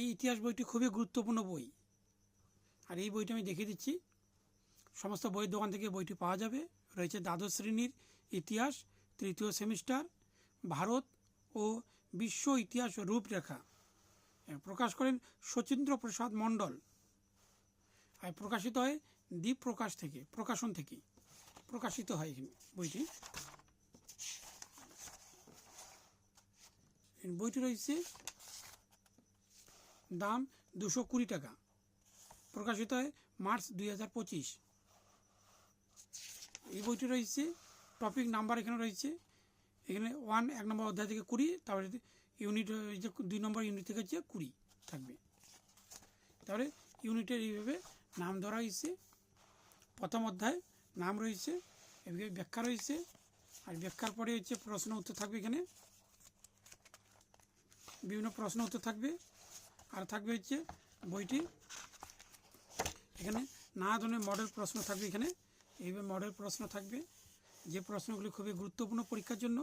এই ইতিহাস বইটি খুবই গুরুত্বপূর্ণ বই। আর এই বইটি আমি দেখিয়ে দিচ্ছি। সমস্ত বইয়ের দোকান থেকে বইটি পাওয়া যাবে। রয়েছে দ্বাদশ শ্রেণির ইতিহাস, তৃতীয় সেমিস্টার, ভারত ও বিশ্ব ইতিহাস রূপরেখা। প্রকাশ করেন শচীন্দ্র প্রসাদ মণ্ডল। আর প্রকাশিত হয় দ্বীপ প্রকাশ থেকে, প্রকাশন থেকে প্রকাশিত হয় বইটি। বইটি রয়েছে দাম দুশো কুড়ি টাকা। প্রকাশিত হয় মার্চ দুই হাজার পঁচিশ। এই বইটি রয়েছে, টপিক নাম্বার এখানে রয়েছে। এখানে ওয়ান, এক নম্বর অধ্যায় থেকে কুড়ি, তারপরে ইউনিট দুই নম্বর ইউনিট থেকে হচ্ছে কুড়ি থাকবে। তারপরে ইউনিটের এইভাবে নাম ধরা হয়েছে। প্রথম অধ্যায় নাম রয়েছে, এদিকে ব্যাখ্যা রয়েছে, আর ব্যাখ্যার পরে হচ্ছে প্রশ্ন উত্তর থাকবে এখানে। বিভিন্ন প্রশ্ন উত্তর থাকবে। আর থাকবে হচ্ছে বইটি এখানে নানা ধরনের মডেল প্রশ্ন থাকবে এখানে। এইভাবে মডেল প্রশ্ন থাকবে। যে প্রশ্নগুলি খুবই গুরুত্বপূর্ণ পরীক্ষার জন্য।